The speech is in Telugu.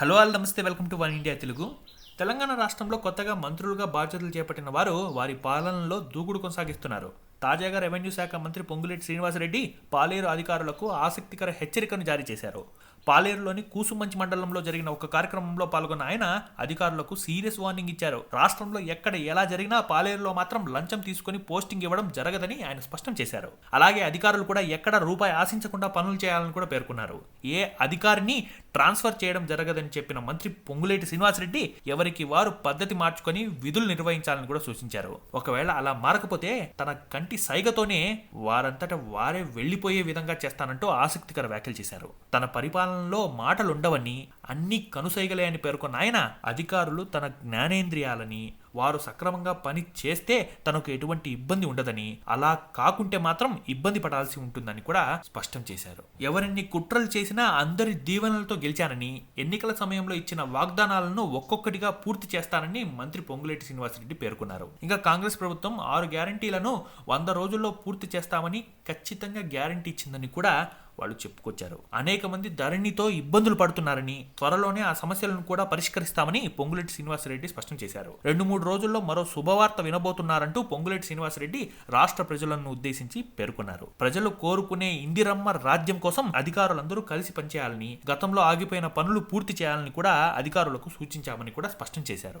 Hello all namaste welcome to one India Telugu. Telangana రాష్ట్రంలో కొత్తగా మంత్రులుగా బాధ్యతలు చేపట్టిన వారు వారి పాలనలో దూకుడు కొనసాగిస్తున్నారు. తాజాగా రెవెన్యూ శాఖ మంత్రి పొంగులేటి శ్రీనివాసరెడ్డి పాలేరు అధికారులకు ఆసక్తికర హెచ్చరికను జారీ చేశారు. పాలేరులోని కూసుమంచి మండలంలో జరిగిన ఒక కార్యక్రమంలో పాల్గొన్న ఆయన అధికారులకు సీరియస్ వార్నింగ్ ఇచ్చారు. రాష్ట్రంలో ఎక్కడ ఎలా జరిగినా పాలేరులో మాత్రం లంచం తీసుకుని పోస్టింగ్ ఇవ్వడం జరగదని ఆయన స్పష్టం చేశారు. అలాగే అధికారులు కూడా ఎక్కడ రూపాయి ఆశించకుండా పనులు చేయాలని కూడా పేర్కొన్నారు. ఏ అధికారిని ట్రాన్స్ఫర్ చేయడం జరగదని చెప్పిన మంత్రి పొంగులేటి శ్రీనివాసరెడ్డి ఎవరికి వారు పద్ధతి మార్చుకొని విధులు నిర్వహించాలని కూడా సూచించారు. ఒకవేళ అలా మారకపోతే తన కంటి సైగతోనే వారంతట వారే వెళ్ళిపోయే విధంగా చేస్తానంటూ ఆసక్తికర వ్యాఖ్యలు చేశారు. తన పరిపాలనలో మాటలుండవని అన్ని కనుసైగలే అని పేర్కొన్న ఆయన అధికారులు తన జ్ఞానేంద్రియాలని వారు సక్రమంగా పని చేస్తే తనకు ఎటువంటి ఇబ్బంది ఉండదని అలా కాకుంటే మాత్రం ఇబ్బంది పడాల్సి ఉంటుందని కూడా స్పష్టం చేశారు. ఎవరిన్ని కుట్రలు చేసినా అందరి దీవెనలతో గెలిచానని ఎన్నికల సమయంలో ఇచ్చిన వాగ్దానాలను ఒక్కొక్కటిగా పూర్తి చేస్తానని మంత్రి పొంగులేటి శ్రీనివాసరెడ్డి పేర్కొన్నారు. ఇంకా కాంగ్రెస్ ప్రభుత్వం ఆరు గ్యారంటీలను వంద రోజుల్లో పూర్తి చేస్తామని ఖచ్చితంగా గ్యారంటీ ఇచ్చిందని కూడా వాళ్ళు చెప్పుకొచ్చారు. అనేక మంది ధరణితో ఇబ్బందులు పడుతున్నారని త్వరలోనే ఆ సమస్యలను కూడా పరిష్కరిస్తామని పొంగులేటి శ్రీనివాసరెడ్డి స్పష్టం చేశారు. రెండు మూడు రోజుల్లో మరో శుభవార్త వినబోతున్నారంటూ పొంగులేటి శ్రీనివాసరెడ్డి రాష్ట్ర ప్రజలను ఉద్దేశించి పేర్కొన్నారు. ప్రజలు కోరుకునే ఇందిరమ్మ రాజ్యం కోసం అధికారులందరూ కలిసి పనిచేయాలని గతంలో ఆగిపోయిన పనులు పూర్తి చేయాలని కూడా అధికారులకు సూచించామని కూడా స్పష్టం చేశారు.